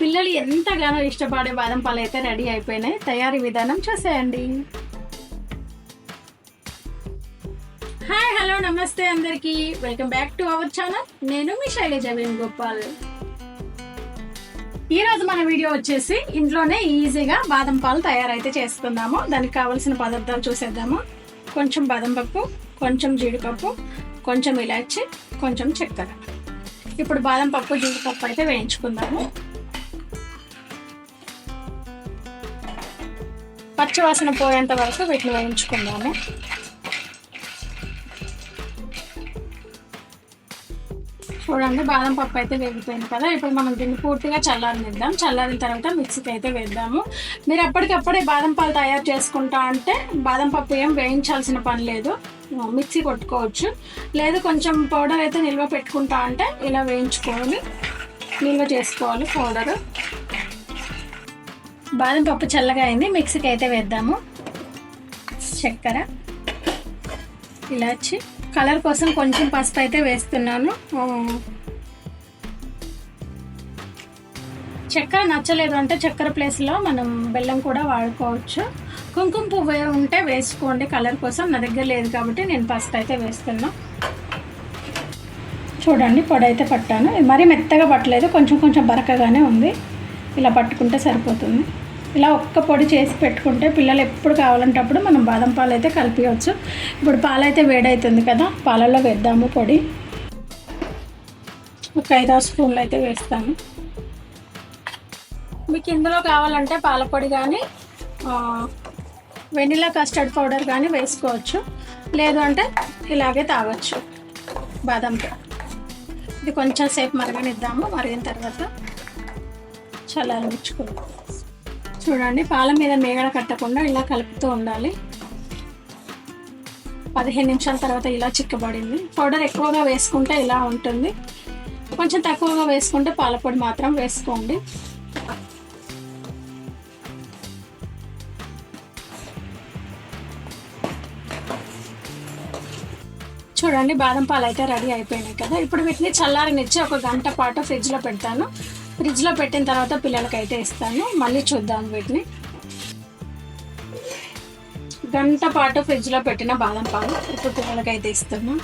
పిల్లలు ఎంతగానో ఇష్టపడే బాదం పాలు అయితే రెడీ అయిపోయినాయి. తయారీ విధానం చూసేయండి. హాయ్ హలో నమస్తే అందరికి. Welcome back to our channel. నేను మీ శైలజ వేణుగోపాల్. ఈ రోజు మన వీడియో వచ్చేసి ఇంట్లోనే ఈజీగా బాదం పాలు తయారైతే చేసుకుందాము. దానికి కావలసిన పదార్థాలు చూసేద్దాము. కొంచెం బాదం పప్పు కొంచెం జీడిపప్పు కొంచెం ఇలాచి కొంచెం చక్కెర. ఇప్పుడు బాదం పప్పు జీడిపప్పు అయితే వేయించుకుందాము. పచ్చివాసన పోయేంత వరకు వీటిని వేయించుకుందాము. చూడండి బాదం పప్పు అయితే వేగిపోయింది కదా. ఇప్పుడు మనం దీన్ని పూర్తిగా చల్లారనిద్దాం చల్లారిన తర్వాత మిక్సీకి అయితే వేద్దాము. మీరు ఎప్పటికప్పుడే బాదం పాలు తయారు చేసుకుంటా అంటే బాదం పప్పు ఏం వేయించాల్సిన పని లేదు. మిక్సీ కొట్టుకోవచ్చు. లేదు కొంచెం పౌడర్ అయితే నిల్వ పెట్టుకుంటా అంటే ఇలా వేయించుకోవాలి నిల్వ చేసుకోవాలి పౌడర్. బాదం పప్పు చల్లగా అయింది. మిక్సీకి అయితే వేద్దాము. చక్కెర ఇలాచి. కలర్ కోసం కొంచెం పసుపు అయితే వేస్తున్నాను. చక్కెర నచ్చలేదు అంటే చక్కెర ప్లేస్లో మనం బెల్లం కూడా వాడుకోవచ్చు. కుంకుమ పువ్వు ఉంటే వేసుకోండి. కలర్ కోసం నా దగ్గర లేదు కాబట్టి నేను పసుపు అయితే వేస్తున్నా. చూడండి పొడి అయితే పట్టాను. మరీ మెత్తగా పట్టలేదు. కొంచెం కొంచెం బరకగానే ఉంది. ఇలా పట్టుకుంటే సరిపోతుంది. ఇలా ఒక్క పొడి చేసి పెట్టుకుంటే పిల్లలు ఎప్పుడు కావాలంటే అప్పుడు మనం బాదం పాలు అయితే కలిపియవచ్చు ఇప్పుడు పాలు అయితే వేడవుతుంది కదా పాలలో వేద్దాము పొడి. ఒక ఐదారు స్పూన్లు అయితే వేస్తాను. మీకు ఇందులో కావాలంటే పాలపొడి కానీ వెనిలా కస్టర్డ్ పౌడర్ కానీ వేసుకోవచ్చు. లేదు అంటే ఇలాగే తాగొచ్చు బాదం పాలు ఇది కొంచెం సేపు మరగనిద్దాము మరిగిన తర్వాత చల్లారించుకుందాం చూడండి పాల మీద మేగడ కట్టకుండా ఇలా కలుపుతూ ఉండాలి. పదిహేను నిమిషాల తర్వాత ఇలా చిక్కబడింది. పౌడర్ ఎక్కువగా వేసుకుంటే ఇలా ఉంటుంది. కొంచెం తక్కువగా వేసుకుంటే పాలపొడి మాత్రం వేసుకోండి. చూడండి బాదం పాలు అయితే రెడీ అయిపోయినాయి కదా. ఇప్పుడు వీటిని చల్లారనిచ్చి ఒక గంట పాటు ఫ్రిడ్జ్లో పెడతాను. ఫ్రిడ్జ్లో పెట్టిన తర్వాత పిల్లలకి అయితే ఇస్తాను. మళ్ళీ చూద్దాం వీటిని. గంట పాటు ఫ్రిడ్జ్లో పెట్టిన బాదం పాలు ఇప్పుడు పిల్లలకి అయితే ఇస్తాను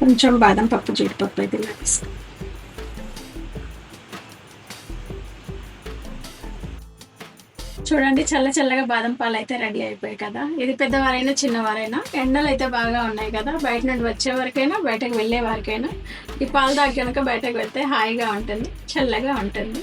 కొంచెం బాదం పప్పు జీడిపప్పు అయితే ఇలా చూడండి చల్ల చల్లగా బాదం పాలు అయితే రెడీ అయిపోయాయి కదా. ఇది పెద్దవారైనా చిన్నవారైనా ఎండలు అయితే బాగా ఉన్నాయి కదా. బయట నుండి వచ్చే వరకైనా బయటకు వెళ్ళే వరకైనా ఈ పాలు తాగి బయటకు వెళ్తే హాయిగా ఉంటుంది చల్లగా ఉంటుంది.